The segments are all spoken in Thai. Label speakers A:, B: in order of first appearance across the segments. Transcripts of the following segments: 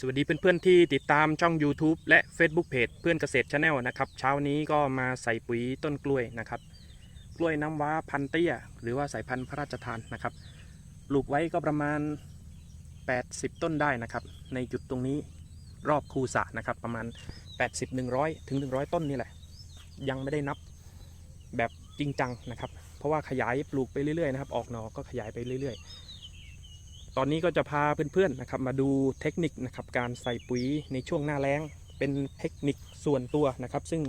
A: สวัสดีเพื่อนๆที่ติดตามช่อง YouTube และ Facebook Page เพื่อนเกษตรชาแนลนะครับเช้านี้ก็มาใส่ปุ๋ยต้นกล้วยนะครับ กล้วยน้ำว้าพันเตี้ย หรือว่าสายพันธุ์พระราชทานนะครับปลูกไว้ก็ประมาณ 80 ต้นได้นะครับ ในจุดตรงนี้รอบคูสะนะครับ ประมาณ 80 100 ถึง 100 ต้นนี่แหละ ยังไม่ได้นับแบบจริงจังนะครับ เพราะว่าขยายปลูกไปเรื่อยๆนะครับ ออกหนอก็ขยายไปเรื่อย ๆ ตอนนี้ก็จะพาเพื่อนๆนะครับมาดูเทคนิคนะครับการใส่ปุ๋ยในช่วงหน้าแล้ง เป็นเทคนิคส่วนตัวนะครับ ซึ่ง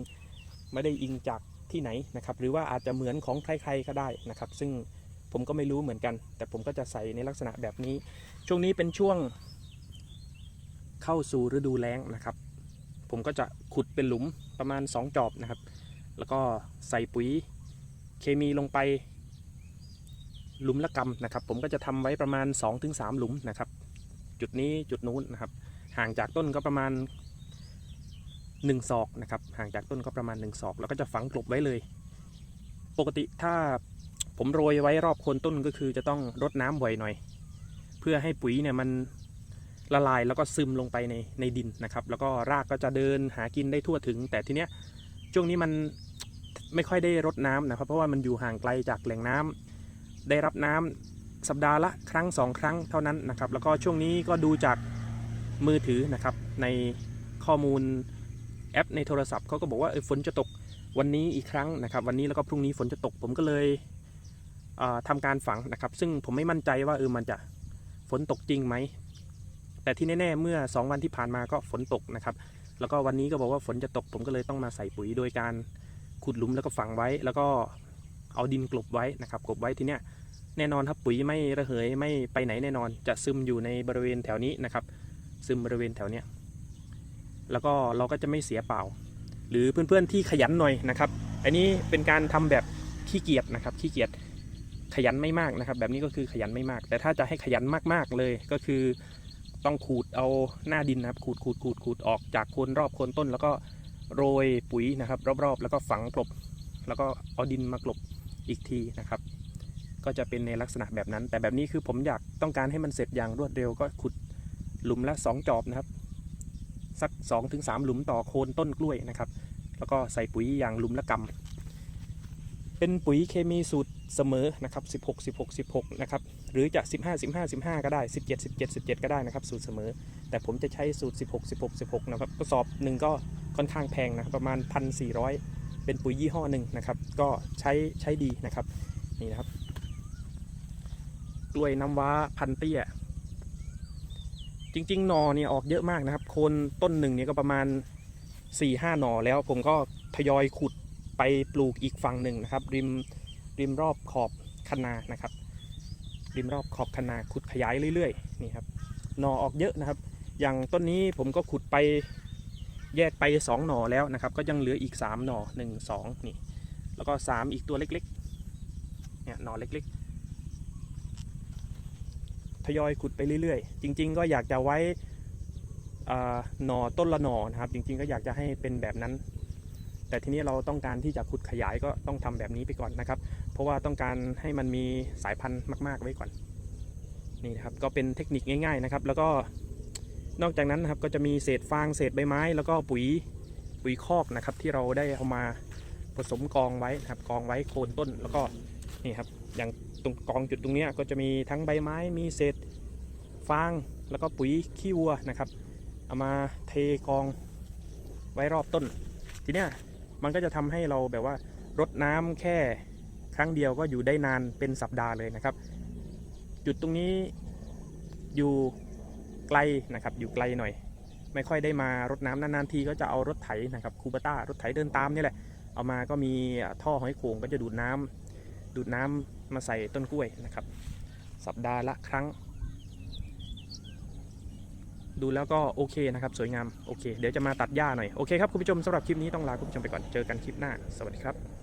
A: ไม่ได้อิงจากที่ไหนนะครับ หรือว่าอาจจะเหมือนของใครๆก็ได้นะครับ ซึ่งผมก็ไม่รู้เหมือนกัน แต่ผมก็จะใส่ในลักษณะแบบนี้ ช่วงนี้เป็นช่วงเข้าสู่ฤดูแล้งนะครับ ผมก็จะขุดเป็นหลุมประมาณ 2 จอบนะครับ แล้วก็ใส่ปุ๋ยเคมีลงไป หลุมละกำนะครับ ผมก็จะทำไว้ประมาณ 2-3 หลุมนะครับ จุดนี้จุดนู้นนะครับ ห่างจากต้นก็ประมาณ 1 ศอกนะครับ ห่างจากต้นก็ประมาณ 1 ศอก แล้วก็จะฝังกลบไว้เลย ปกติถ้าผมโรยไว้รอบโคนต้นก็คือจะต้องรดน้ำบ่อยหน่อย เพื่อให้ปุ๋ยเนี่ยมันละลายแล้วก็ซึมลงไปในในดินนะครับ แล้วก็รากก็จะเดินหากินได้ทั่วถึง แต่ทีเนี้ยช่วงนี้มันไม่ค่อยได้รดน้ำนะครับ เพราะว่ามันอยู่ห่างไกลจากแหล่งน้ำ ได้รับน้ำสัปดาห์ละครั้งสองครั้งเท่านั้นนะครับ แล้วก็ช่วงนี้ก็ดูจากมือถือนะครับ ในข้อมูลแอปในโทรศัพท์เขาก็บอกว่าฝนจะตกวันนี้อีกครั้งนะครับ วันนี้แล้วก็พรุ่งนี้ฝนจะตกผมก็เลยเอ่อทำการฝังนะครับ ซึ่งผมไม่มั่นใจว่าเออมันจะฝนตกจริงไหม แต่ที่แน่ๆเมื่อ 2 วันที่ผ่านมาก็ฝนตกนะครับ แล้วก็วันนี้ก็บอกว่าฝนจะตกผมก็เลยต้องมาใส่ปุ๋ยโดยการขุดหลุมแล้วก็ฝังไว้ แล้วก็ เอาดินกลบไว้นะครับกลบไว้ทีเนี้ยแน่นอนครับปุ๋ยไม่ระเหยไม่ไปไหนแน่นอน จะซึมอยู่ในบริเวณแถวนี้นะครับ ซึมบริเวณแถวเนี้ยแล้วก็เราก็จะไม่เสียเปล่า หรือเพื่อนๆที่ขยันหน่อยนะครับอันนี้เป็นการทำแบบขี้เกียจนะครับขี้เกียจขยันไม่มากนะครับ แบบนี้ก็คือขยันไม่มาก แต่ถ้าจะให้ขยันมากๆเลยก็คือต้องขูดเอาหน้าดินนะครับขูดขูดขูดขูดออกจากโคนรอบโคนต้น แล้วก็โรยปุ๋ยนะครับ รอบๆ แล้วก็ฝังกลบ แล้วก็เอาดินมากลบ อีกทีนะครับ ก็จะเป็นในลักษณะแบบนั้น แต่แบบนี้คือผมอยากต้องการให้มันเสร็จอย่างรวดเร็วก็ขุดหลุมละ 2 จอบนะครับ สัก 2-3 หลุมต่อโคนต้นกล้วยนะครับ แล้วก็ใส่ปุ๋ยอย่างหลุมละกำเป็นปุ๋ยเคมีสูตรเสมอนะครับ 16 16 16 นะครับ หรือจะ 15 15 15 ก็ได้ 17 17 17 ก็ได้นะครับ สูตรเสมอ แต่ผมจะใช้สูตร 16 16 16 นะครับกระสอบหนึ่งก็ค่อนข้างแพงนะรประมาณ 1,400 เป็นปุ๋ยยี่ห้อหนึ่งนะครับ ก็ใช้ใช้ดีนะครับนี่นะครับ กล้วยน้ำว้าพันเตี้ย จริงๆหนอเนี่ยออกเยอะมากนะครับ โคนต้นหนึ่งเนี่ยก็ประมาณ4-5หหนอแล้วผมก็ทยอยขุดไปปลูกอีกฝั่งหนึ่งนะครับ ริมริมรอบขอบคันนานะครับ ริมรอบขอบคันนาขุดขยายเรื่อยๆนี่ครับหนอออกเยอะนะครับ อย่างต้นนี้ผมก็ขุดไป แยกไป 2 หน่อแล้วนะครับ ก็ยังเหลืออีก 3 หน่อ 1 2 นี่ แล้วก็ 3 อีกตัวเล็กๆ เนี่ยหน่อเล็กๆ ทยอยขุดไปเรื่อยๆ จริง ๆ ก็อยากจะไว้หน่อต้นละหน่อนะครับ จริง ๆ ก็อยากจะให้เป็นแบบนั้น แต่ทีนี้เราต้องการที่จะขุดขยายก็ต้องทำแบบนี้ไปก่อนนะครับ เพราะว่าต้องการให้มันมีสายพันธุ์มาก ๆ ไว้ก่อน นี่นะครับ ก็เป็นเทคนิคง่าย ๆ นะครับ แล้วก็ นอกจากนั้นนะครับก็จะมีเศษฟางเศษใบไม้ แล้วก็ปุ๋ยปุ๋ยคอกนะครับ ที่เราได้เอามาผสมกองไว้นะครับกองไว้โคนต้นแล้วก็นี่ครับอย่างตรงกองจุดตรงนี้ก็จะมีทั้งใบไม้มีเศษฟางแล้วก็ปุ๋ยขี้วัวนะครับเอามาเทกองไว้รอบต้น ทีเนี้ยมันก็จะทำให้เราแบบว่ารดน้ำแค่ครั้งเดียวก็อยู่ได้นานเป็นสัปดาห์เลยนะครับ จุดตรงนี้อยู่ ไกลนะครับอยู่ไกลหน่อย ไม่ค่อยได้มารดน้ำนานๆทีก็จะเอารถไถนะครับคูปต้ารถไถเดินตามนี่แหละเอามาก็มีท่อหอยโขงก็จะดูดน้ำดูดน้ำมาใส่ต้นกล้วยนะครับ สัปดาห์ละครั้ง ดูแล้วก็โอเคนะครับ สวยงามโอเค เดี๋ยวจะมาตัดหญ้าหน่อย โอเคครับคุณผู้ชมสำหรับคลิปนี้ต้องลาคุณผู้ชมไปก่อนเจอกันคลิปหน้า สวัสดีครับ